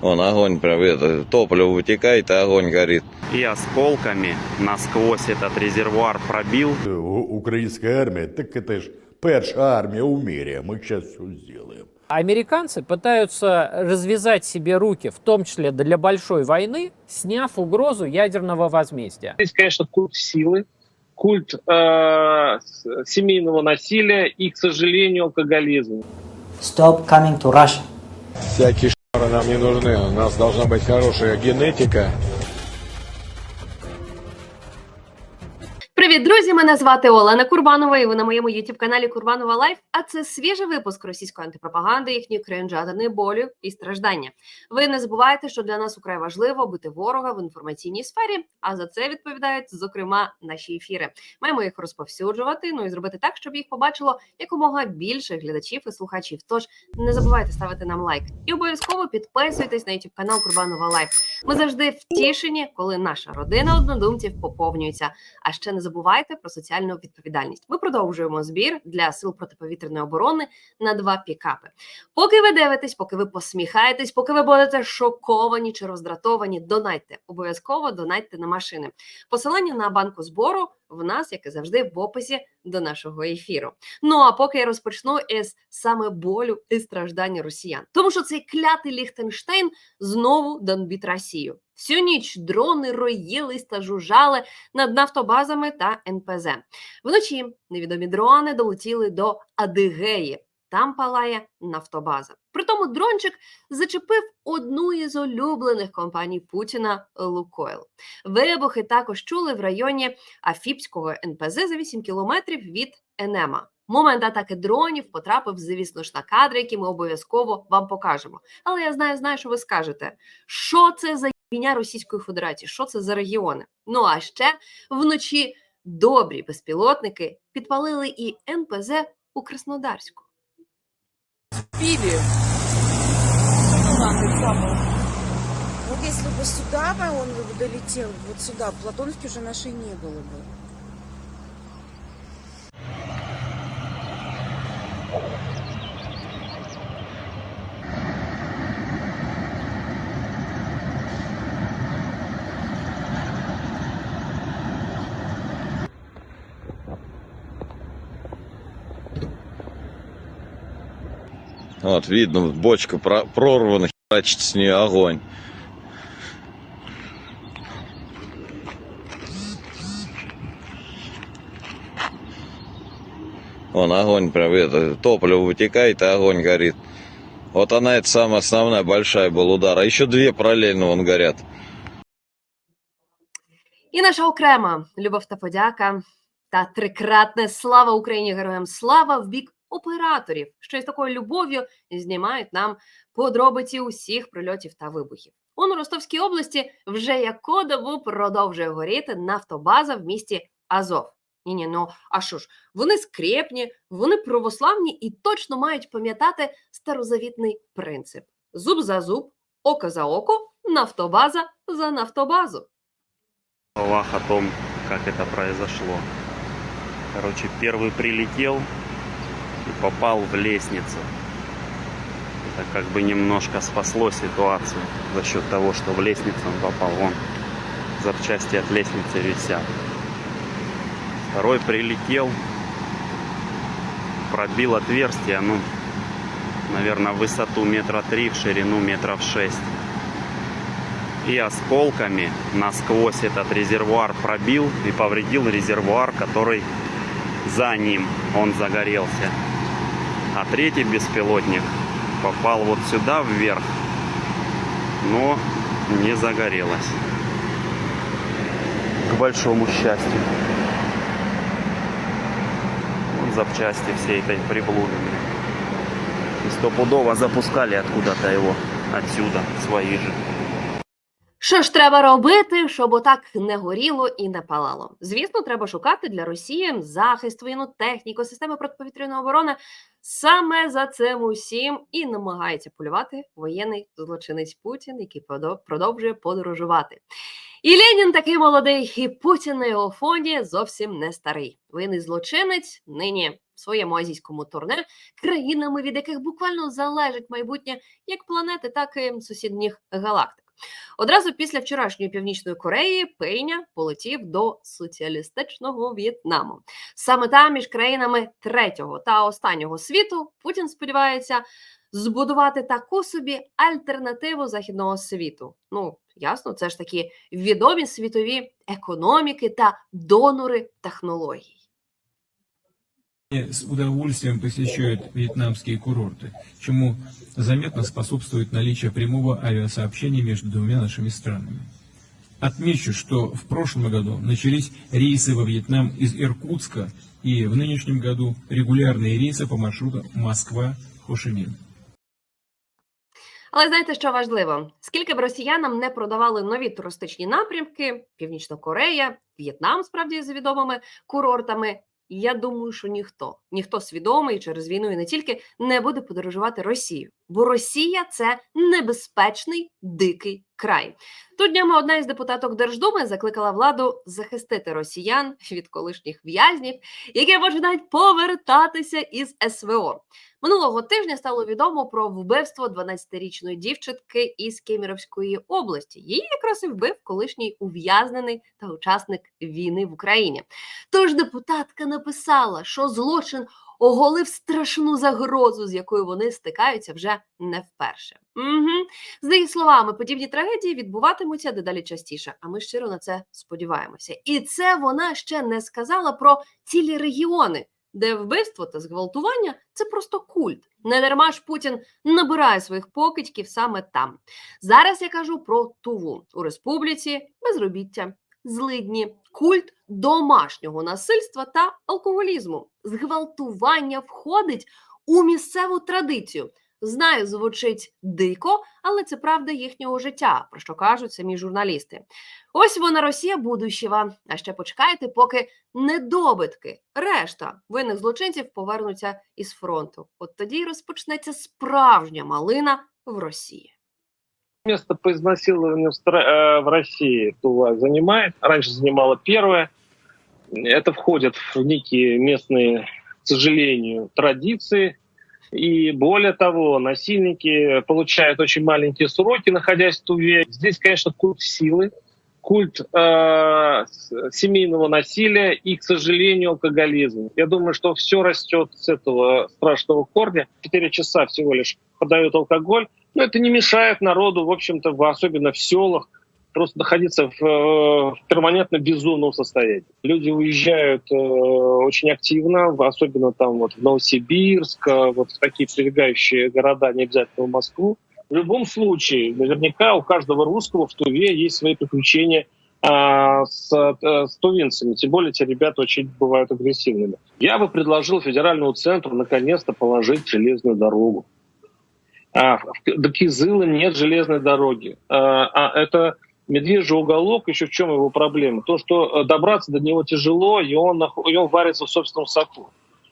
Вон огонь прям, это, топливо вытекает, и огонь горит. И осколками насквозь этот резервуар пробил. У- Украинская армия, так это ж перша армия в мире. Мы сейчас все сделаем. Американцы пытаются развязать себе руки, в том числе для большой войны, сняв угрозу ядерного возмездия. Есть, конечно, культ силы, культ э, семейного насилия и, к сожалению, алкоголизм. Stop coming to Russia. Всякие шары нам не нужны. У нас должна быть хорошая генетика. Привіт, друзі! Мене звати Олена Курбанова, і ви на моєму youtube каналі Курбанова Лайф. А це свіжий випуск російської антипропаганди, їхньої кринжатини, болю і страждання. Ви не забувайте, що для нас украй важливо бути ворога в інформаційній сфері. А за це відповідають зокрема наші ефіри. Маємо їх розповсюджувати. Ну і зробити так, щоб їх побачило якомога більше глядачів і слухачів. Тож не забувайте ставити нам лайк і обов'язково підписуйтесь на youtube канал Курбанова Лайф. Ми завжди втішені, коли наша родина однодумців поповнюється. А ще не забувайте про соціальну відповідальність. Ми продовжуємо збір для сил протиповітряної оборони на два пікапи. Поки ви дивитесь, поки ви посміхаєтесь, поки ви будете шоковані чи роздратовані, донайте обов'язково донайте на машини. Посилання на банку збору в нас, як і завжди, в описі до нашого ефіру. Ну а поки я розпочну із саме болю і страждання росіян, тому що цей клятий Ліхтенштейн знову донбіт Росію. Всю ніч дрони роїлись та жужжали над нафтобазами та НПЗ. Вночі невідомі дрони долетіли до Адигеї. Там палає нафтобаза. Притому дрончик зачепив одну із улюблених компаній Путіна Лукойл. Вибухи також чули в районі Афіпського НПЗ за 8 кілометрів від Енема. Момент атаки дронів потрапив, звісно ж, на кадри, які ми обов'язково вам покажемо. Але я знаю, знаю, що ви скажете, що це за війня Російської Федерації, що це за регіони. Ну а ще вночі добрі безпілотники підпалили і НПЗ у Краснодарську. пили. Вот если бы сюда бы он бы долетел, вот сюда, в Платоновке уже нашей не было бы. Вот, видно, бочка про- прорвана, херачит с нее огонь. Вон огонь прям, это, топливо вытекает, и огонь горит. Вот она, это самая основная, большая был удар. А еще две параллельно вон горят. І наша окрема любов та подяка та трикратне слава Україні, героям слава в бік операторів, що із такою любов'ю знімають нам подробиці усіх прильотів та вибухів. У Ростовській області вже яку добу продовжує горіти нафтобаза в місті Азов. Ні, ні, ну а що ж, вони скрепні, вони православні і точно мають пам'ятати старозавітний принцип: зуб за зуб, око за око, нафтобаза за нафтобазу. словах о том, как это произошло. Короче, первый прилетел и попал в лестницу. Это как бы немножко спасло ситуацию за счет того, что в лестницу он попал. Вон, запчасти от лестницы висят. Второй прилетел, пробил отверстие, ну, наверное, высоту метра три, в ширину метров шесть и осколками насквозь этот резервуар пробил и повредил резервуар, который за ним он загорелся. А третий беспилотник попал вот сюда вверх, но не загорелось. К большому счастью. Вот запчасти всей этой приблуды. И стопудово запускали откуда-то его отсюда, свои же. Що ж треба робити, щоб отак не горіло і не палало? Звісно, треба шукати для Росії захист, воєнну техніку, системи протиповітряної оборони. Саме за цим усім і намагається полювати воєнний злочинець Путін, який продов- продовжує подорожувати. І Ленін такий молодий, і Путін на його фоні зовсім не старий. Воєнний злочинець нині в своєму азійському турне країнами, від яких буквально залежить майбутнє як планети, так і сусідніх галактик. Одразу після вчорашньої північної Кореї Пейня полетів до соціалістичного В'єтнаму. Саме там між країнами третього та останнього світу Путін сподівається збудувати таку собі альтернативу західного світу. Ну ясно, це ж такі відомі світові економіки та донори технологій с удовольствием посещают вьетнамские курорты, чему заметно способствует наличие прямого авиасообщения между двумя нашими странами. Отмечу, что в прошлом году начались рейсы во Вьетнам из Иркутска и в нынешнем году регулярные рейсы по маршруту Москва-Хошимин. Але знаєте, що важливо? Скільки б росіянам не продавали нові туристичні напрямки, Північна Корея, В'єтнам, справді з відомими курортами. я думаю, що ніхто, ніхто свідомий через війну і не тільки не буде подорожувати Росію, бо Росія це небезпечний дикий край. Тут днями одна із депутаток Держдуми закликала владу захистити росіян від колишніх в'язнів, які починають повертатися із СВО. Минулого тижня стало відомо про вбивство 12-річної дівчинки із Кемеровської області. Її якраз і вбив колишній ув'язнений та учасник війни в Україні. Тож депутатка написала, що злочин оголив страшну загрозу, з якою вони стикаються вже не вперше. Угу. За її словами, подібні трагедії відбуватимуться дедалі частіше, а ми щиро на це сподіваємося. І це вона ще не сказала про цілі регіони, де вбивство та зґвалтування це просто культ. Не дарма ж Путін набирає своїх покидьків саме там. Зараз я кажу про Туву у республіці, безробіття, злидні, культ домашнього насильства та алкоголізму. Зґвалтування входить у місцеву традицію. Знаю, звучить дико, але це правда їхнього життя, про що кажуть самі журналісти. Ось вона Росія будущего. А ще почекайте, поки недобитки, решта винних злочинців повернуться із фронту. От тоді й розпочнеться справжня малина в Росії. Место по изнасилованию в, стра- э, в России Тува занимает. Раньше занимала первое. Это входит в некие местные, к сожалению, традиции. И более того, насильники получают очень маленькие сроки, находясь в Туве. Здесь, конечно, культ силы, культ э, семейного насилия и, к сожалению, алкоголизм. Я думаю, что все растет с этого страшного корня. Четыре часа всего лишь подают алкоголь. Но это не мешает народу, в общем-то, особенно в селах, просто находиться в, э, в перманентно безумном состоянии. Люди уезжают э, очень активно, особенно там вот в Новосибирск, э, вот в такие прилегающие города, не обязательно в Москву. В любом случае, наверняка у каждого русского в Туве есть свои приключения а, с, э, с тувинцами. Тем более эти ребята очень бывают агрессивными. Я бы предложил федеральному центру наконец-то положить железную дорогу. А, до Кизыла нет железной дороги. А, а это медвежий уголок, еще в чем его проблема? То, что э, добраться до него тяжело, и он, и он варится в собственном соку.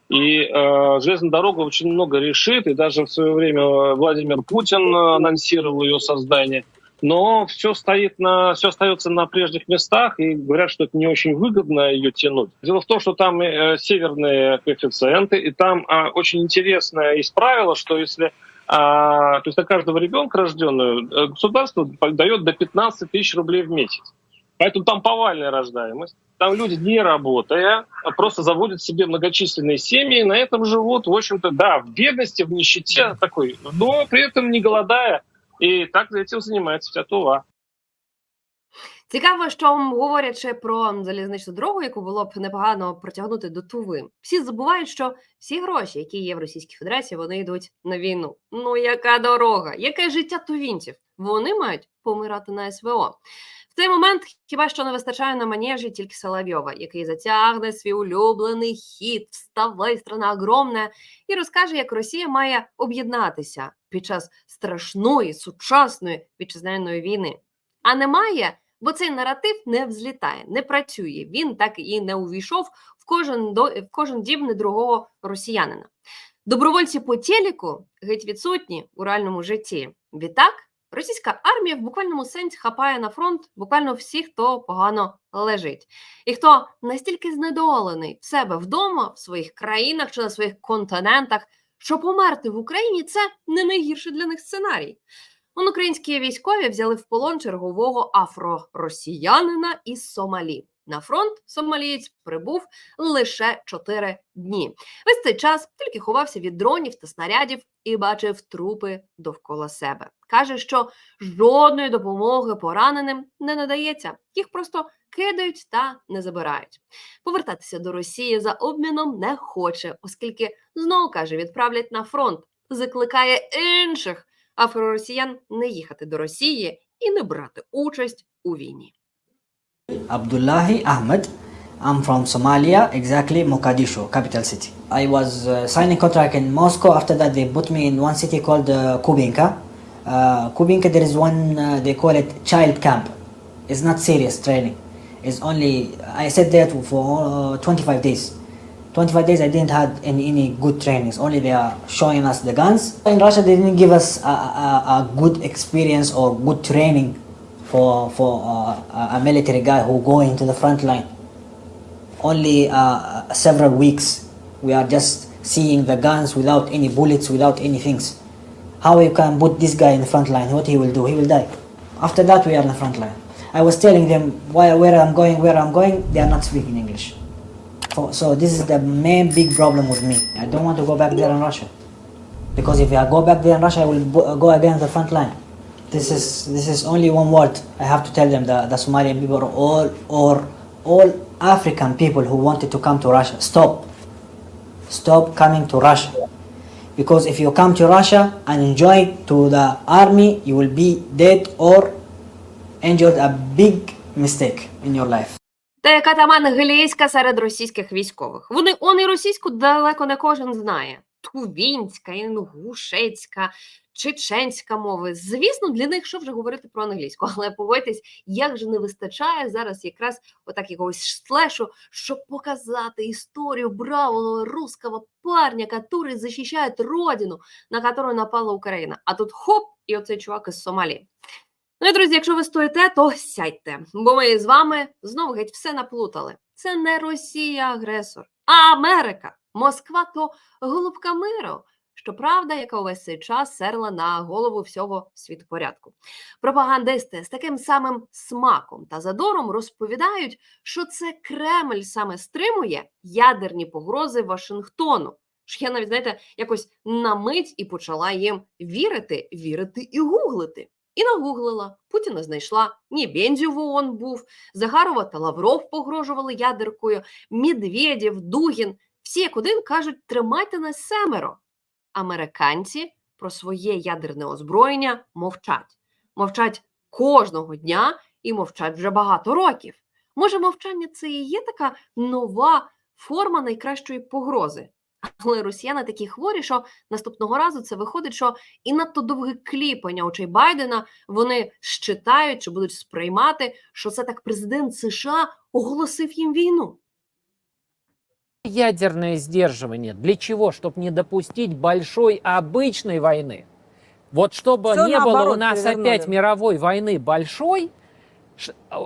И э, железная дорога очень много решит, и даже в свое время э, Владимир Путин э, анонсировал ее создание. Но все стоит на, все остается на прежних местах, и говорят, что это не очень выгодно ее тянуть. Дело в том, что там э, северные коэффициенты, и там э, очень интересное есть правило, что если а, то есть на каждого ребенка рожденного э, государство дает до 15 тысяч рублей в месяц. Поэтому там повальная рождаемость. Там люди, не работая, а просто заводят себе многочисленные семьи, и на этом живут, в общем-то, да, в бедности, в нищете такой, но при этом не голодая. И так этим занимается вся Тува. Цікаво, що говорячи про залізничну дорогу, яку було б непогано протягнути до Туви, всі забувають, що всі гроші, які є в Російській Федерації, вони йдуть на війну. Ну яка дорога, яке життя тувінців? Вони мають помирати на СВО. В цей момент хіба що не вистачає на манежі тільки Соловйова, який затягне свій улюблений хід, вставай, страна огромна, і розкаже, як Росія має об'єднатися під час страшної сучасної вітчизняної війни. А немає, бо цей наратив не взлітає, не працює. Він так і не увійшов в кожен до в кожен дім недругого росіянина. Добровольці по телеку геть відсутні у реальному житті. Відтак, російська армія в буквальному сенсі хапає на фронт буквально всіх, хто погано лежить, і хто настільки знедолений в себе вдома, в своїх країнах чи на своїх континентах, що померти в Україні це не найгірший для них сценарій. Українські військові взяли в полон чергового афро-росіянина із Сомалі. На фронт сомалієць прибув лише 4 дні. Весь цей час тільки ховався від дронів та снарядів і бачив трупи довкола себе. Каже, що жодної допомоги пораненим не надається, їх просто кидають та не забирають. Повертатися до Росії за обміном не хоче, оскільки знову каже, відправлять на фронт. Закликає інших афроросіян не їхати до Росії і не брати участь у війні. Abdullahi Ahmed. I'm from Somalia, exactly Mogadishu, capital city. I was uh, signing contract in Moscow. After that, they put me in one city called uh, Kubinka. Uh, Kubinka, there is one, uh, they call it child camp. It's not serious training. It's only, I sat there for uh, 25 days. 25 days I didn't have any, any good trainings. Only they are showing us the guns. In Russia, they didn't give us a, a, a good experience or good training for for uh, a military guy who go into the front line. Only uh, several weeks we are just seeing the guns without any bullets, without any things. How you can put this guy in the front line? What he will do? He will die. After that, we are in the front line. I was telling them why, where I'm going, where I'm going. They are not speaking English. So, so this is the main big problem with me. I don't want to go back there in Russia because if I go back there in Russia, I will bo- uh, go against the front line. This is this is only one word. I have to tell them the, the Somalian people all or all African people who wanted to come to Russia. Stop. Stop coming to Russia. Because if you come to Russia and enjoy to the army, you will be dead or injured a big mistake in your life. Та яка там англійська серед російських військових? Вони он російську далеко не кожен знає. Тувінська, інгушецька, чеченська мови. Звісно, для них що вже говорити про англійську, але погодьтесь, як же не вистачає зараз якраз отак якогось слешу, щоб показати історію бравого русского парня, який захищає родину, на яку напала Україна. А тут хоп, і оцей чувак із Сомалі. Ну і друзі, якщо ви стоїте, то сядьте, бо ми з вами знову геть все наплутали. Це не Росія агресор, а Америка. Москва то голубка миру. Щоправда, яка увесь цей час серла на голову всього світопорядку. Пропагандисти з таким самим смаком та задором розповідають, що це Кремль саме стримує ядерні погрози Вашингтону. Ж я навіть знаєте, якось на мить і почала їм вірити, вірити і гуглити. І нагуглила, Путіна знайшла, Нібензів в ООН був, Загарова та Лавров погрожували ядеркою, Медведєв, Дугін. Всі як один кажуть, тримайте нас семеро. Американці про своє ядерне озброєння мовчать. Мовчать кожного дня і мовчать вже багато років. Може, мовчання це і є така нова форма найкращої погрози. Але росіяни такі хворі, що наступного разу це виходить, що і надто довге кліпання очей Байдена вони щитають чи будуть сприймати, що це так президент США оголосив їм війну. Ядерное сдерживание. Для чего? Чтобы не допустить большой обычной войны. Вот чтобы Всё не было у наоборот нас перевернули. опять мировой войны большой, ш- а,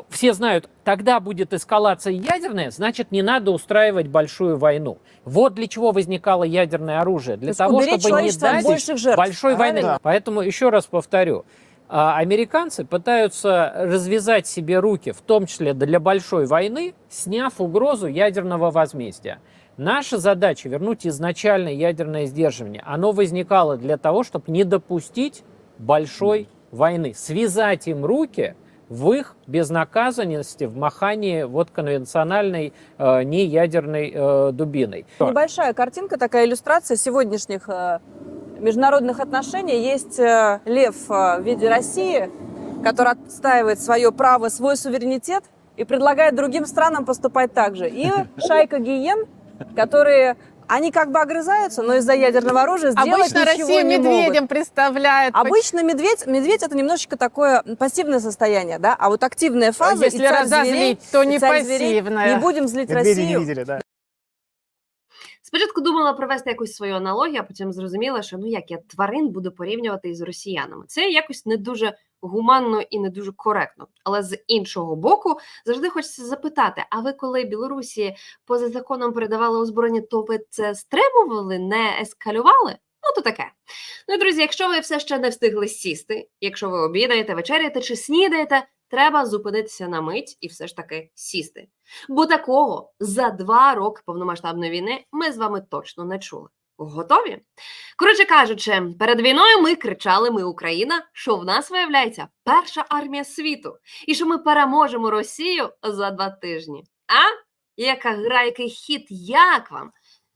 все знают, тогда будет эскалация ядерная, значит, не надо устраивать большую войну. Вот для чего возникало ядерное оружие. Для есть того, чтобы не дать больших жертв, большой войны. правильно? Поэтому еще раз повторю. а, Американцы пытаются развязать себе руки, в том числе для большой войны, сняв угрозу ядерного возмездия. Наша задача вернуть изначальное ядерное сдерживание. Оно возникало для того, чтобы не допустить большой войны, связать им руки в их безнаказанности, в махании вот конвенциональной э, неядерной э, дубиной. Небольшая картинка, такая иллюстрация сегодняшних э, международных отношений. Есть э, лев э, в виде России, который отстаивает свое право, свой суверенитет и предлагает другим странам поступать так же. И шайка гиен, которые Они как бы огрызаются, но из-за ядерного оружия сделать Обычно ничего Россию не медведем могут. представляет. Обычно медведь, медведь это немножечко такое пассивное состояние, да, а вот активная фаза. и Если царь разозлить, зверей, то и не царь зверей. пассивная. Не будем злить Россию. Спочатку думала провести якусь свою аналогію, а потім зрозуміла, що ну як я тварин буду порівнювати із росіянами. Це якось не дуже гуманно і не дуже коректно. Але з іншого боку, завжди хочеться запитати: а ви коли Білорусі поза законом передавали озброєння, то ви це стримували, не ескалювали? Ну, то таке. Ну друзі, якщо ви все ще не встигли сісти, якщо ви обідаєте, вечеряєте чи снідаєте, треба зупинитися на мить і все ж таки сісти. Бо такого за два роки повномасштабної війни ми з вами точно не чули. Готові? Коротше кажучи, перед війною ми кричали: Ми Україна, що в нас виявляється перша армія світу, і що ми переможемо Росію за два тижні. А яка гра, який хід, як вам?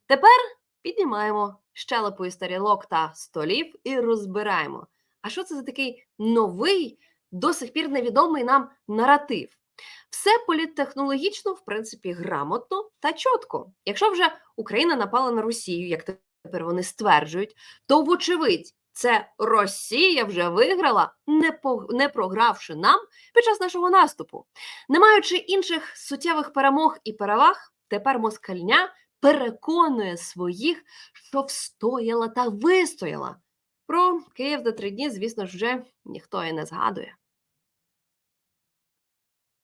Тепер піднімаємо щелепу із тарілок та столів і розбираємо. А що це за такий новий, до сих пір невідомий нам наратив? Все політтехнологічно, в принципі, грамотно та чітко. Якщо вже Україна напала на Росію, як тепер вони стверджують, то вочевидь, це Росія вже виграла, не, по, не програвши нам під час нашого наступу. Не маючи інших суттєвих перемог і переваг, тепер москальня переконує своїх, що встояла та вистояла. Про Київ за три дні, звісно ж, вже ніхто і не згадує.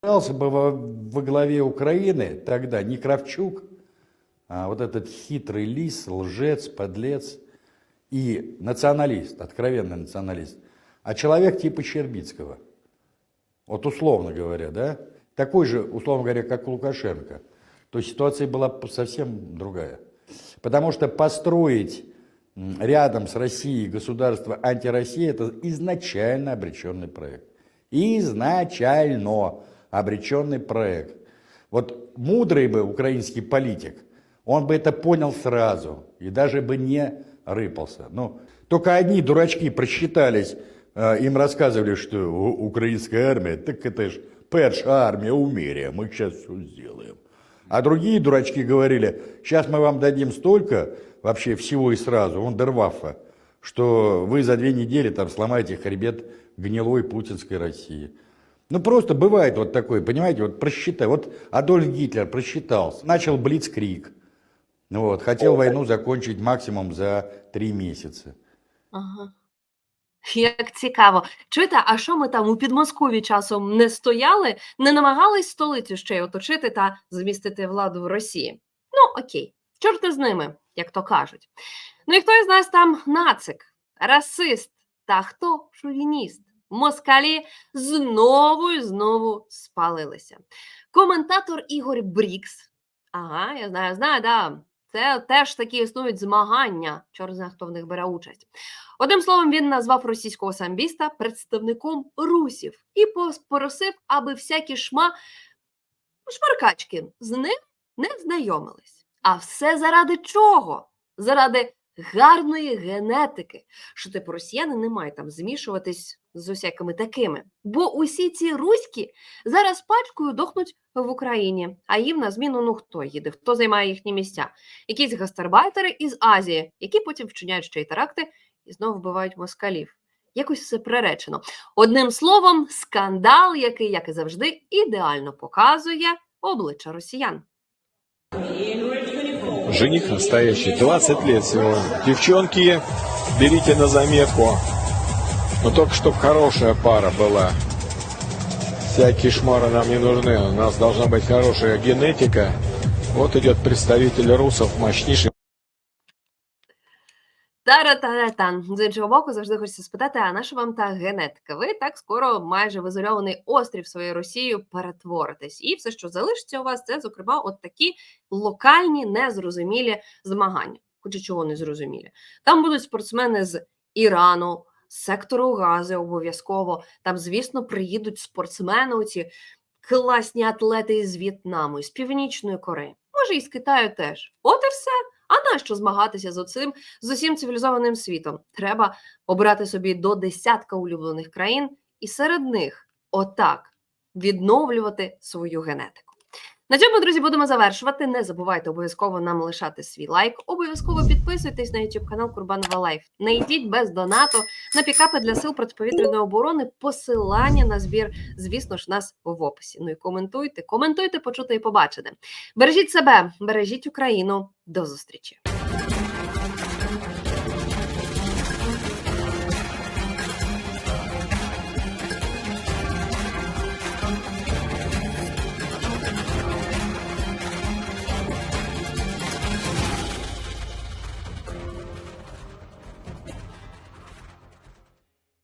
Бы во, во главе Украины тогда Кравчук, а вот этот хитрый лис, лжец, подлец и националист, откровенный националист, а человек типа Щербицкого. Вот условно говоря, да? Такой же, условно говоря, как Лукашенко. То ситуация была совсем другая. Потому что построить рядом с Россией государство антироссия это изначально обреченный проект. Изначально обреченный проект. Вот мудрый бы украинский политик, он бы это понял сразу и даже бы не рыпался. Ну, только одни дурачки просчитались, э, им рассказывали, что украинская армия, так это ж перша армия у мире, мы сейчас все сделаем. А другие дурачки говорили, сейчас мы вам дадим столько, вообще всего и сразу, он Дервафа, что вы за две недели там сломаете хребет гнилой путинской России. Ну просто бывает вот такое, понимаете, вот просчитай. Вот Адольф Гитлер просчитался, начал блицкрик, вот, хотел войну закончить максимум за три месяца. Ага. Як цікаво. Чуєте, а що ми там у Підмоскові часом не стояли, не намагались столицю ще й оточити та змістити владу в Росії? Ну, окей, чорти з ними, як то кажуть. Ну і хто із нас там нацик, расист та хто шовініст? Москалі знову і знову спалилися. Коментатор Ігор Брікс. Ага, я знаю, знаю, да. Це теж такі існують змагання. Чорт хто в них бере участь. Одним словом, він назвав російського самбіста представником русів і попросив, аби всякі шма шмаркачки з ним не знайомились. А все заради чого? Заради гарної генетики, що типу росіяни не мають там змішуватись з усякими такими. Бо усі ці руські зараз пачкою дохнуть в Україні, а їм на зміну ну хто їде, хто займає їхні місця? Якісь гастарбайтери із Азії, які потім вчиняють ще й теракти і знову вбивають москалів. Якось все приречено. Одним словом, скандал, який, як і завжди, ідеально показує обличчя росіян. Жених настоящий, 20 лет всего. Девчонки, берите на заметку. Но только чтобы хорошая пара была. Всякие шмары нам не нужны. У нас должна быть хорошая генетика. Вот идет представитель русов, мощнейший Тара-тара-тан. З іншого боку, завжди хочеться спитати, а наша вам та генетика? Ви так скоро майже в ізольований острів своєю Росією перетворитесь. І все, що залишиться у вас, це, зокрема, от такі локальні, незрозумілі змагання. Хоча чого не зрозумілі. Там будуть спортсмени з Ірану, з сектору Гази обов'язково. Там, звісно, приїдуть спортсмени, оці класні атлети із В'єтнаму, із Північної Кореї. Може, і з Китаю теж. От і все. А нащо змагатися з оцим з усім цивілізованим світом? Треба обрати собі до десятка улюблених країн і серед них отак відновлювати свою генетику. На цьому, друзі, будемо завершувати. Не забувайте обов'язково нам лишати свій лайк. Обов'язково підписуйтесь на YouTube канал Курбанова Лайф. Не йдіть без донату на пікапи для сил протиповітряної оборони. Посилання на збір, звісно ж, нас в описі. Ну і коментуйте, коментуйте, почути і побачите. Бережіть себе, бережіть Україну. До зустрічі.